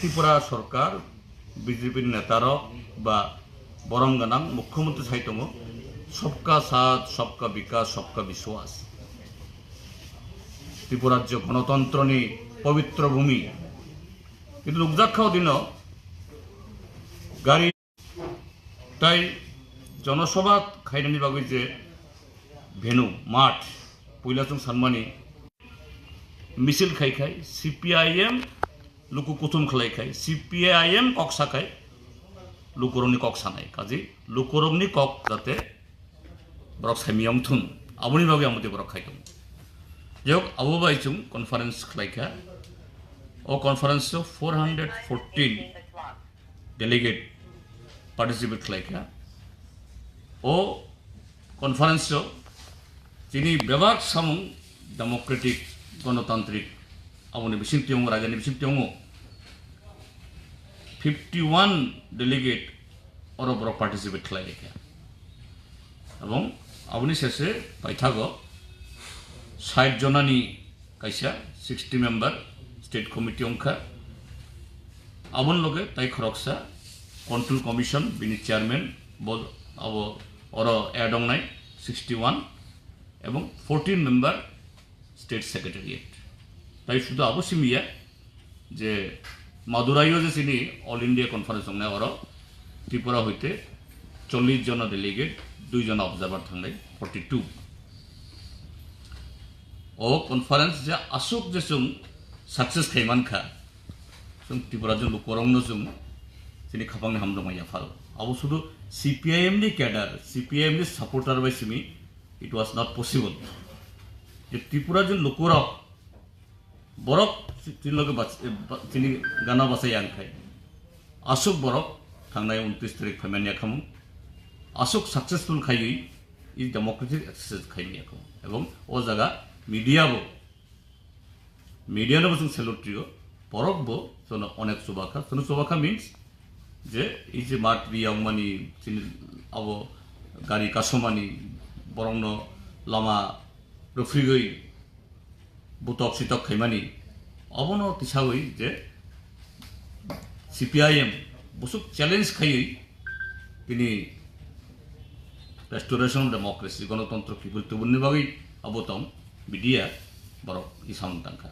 ত্রিপুরা সরকার, বিজেপির নেতারক বা বরং গানাং মুখ্যমন্ত্রী সাইতং সবকা সাথ, সবকা বিকাশ, সবকা বিশ্বাস। ত্রিপুরাজ্য গণতন্ত্রনি পবিত্র ভূমি। কিন্তু লুকজাক্ষাও দিন গাড়ি তাই জনসভা খাইনানি বাগৈ যে ভেনু, মাঠ, পৈলাচং সানমানি মিছিল খাই খাই সি পি আই এম লুকু কুতুম খালাই খাই সি পি আই এম কক সাখাই লুকরমনি কক সানাই কাজে লুকরমনি কক যাতে বরক সাইমিয়াম থুন। আবনি বাগৈ আমতে বরক খাইতং যাই আবু বাইচুং কনফারেন্স খালাইখা ও conference four hundred fourteen delegate participate খালাইখা ও কনফারেন্স যিনি বেবাক সামুং ডেমোক্রেটিক গণতান্ত্রিক আমনি বিসিং টিয়ং রাজানি বিসিং টিয়ং ফিফটি ওয়ান ডেলিগেট অরব অরব পার্টিসিপেট খালাই রেখা। এবং আপনি শেষে পাইথাগ ষাট জনানি কাইসা সিক্সটি মেম্বার স্টেট কমিটি অংখা আবন লগে তাই খরকসা কন্ট্রোল কমিশন বিনি চেয়ারম্যান বল আব অর এড নাই সিক্সটি ওয়ান এবং ফোরটিন মেম্বার স্টেট সেক্রেটারিয়েট তাই শুধু অবশ্যই মিয়া যে মাদুরাইও যে চিনি অল ইন্ডিয়া কনফারেন্স হংনে অর ত্রিপুরা হইতে চল্লিশ জন ডেলিগেট দুইজন অবজার্ভার থাকলে ফর্টি টু ও কনফারেন্স যে আসুক যে সুম সাকসেস খাইমান খা। সুম ত্রিপুরা জন লোকরংন সুম চিনি খাপাং হামদমাইয়া ফাল। আবু শুধু সিপিআইএম নি ক্যাডার সিপিআইএম নি সাপোর্টার বাই সিমি ইট ওয়াজ নট পসিবল যে ত্রিপুরা জন লোকরক বরক তিনলোকে তিনি গানা বাসাই আংখাই আসুক বরক থাকায় উনত্রিশ তারিখ ফেমেনিয়া খামু। আসুক সাকসেসফুল খাইই ই ডেমোক্রেসির এক্সারসাইজ খাইনি এখন এবং ও জায়গা মিডিয়াবো মিডিয়ানো বসুন সেলুট্রিও বরকবো সোন অনেক শুভাখা সোন শুভাখা মিনস যে, এই যে মাঠ বিয়াংমানি তিনি আবো গাড়ি কাসমানি, বরং লামা রফ্রিগই রফ্রিগৈ খেমানি সিটক খাইমানি। অবনো তিসাগৈ যে সিপিআইএম বসুক চ্যালেঞ্জ খাই তিনি রেস্টোরেশন ডেমোক্রেসি গণতন্ত্র কি বলতে বন্যবাগৈ অবতম বিডিয়া বরক ইসামতাঙ্কা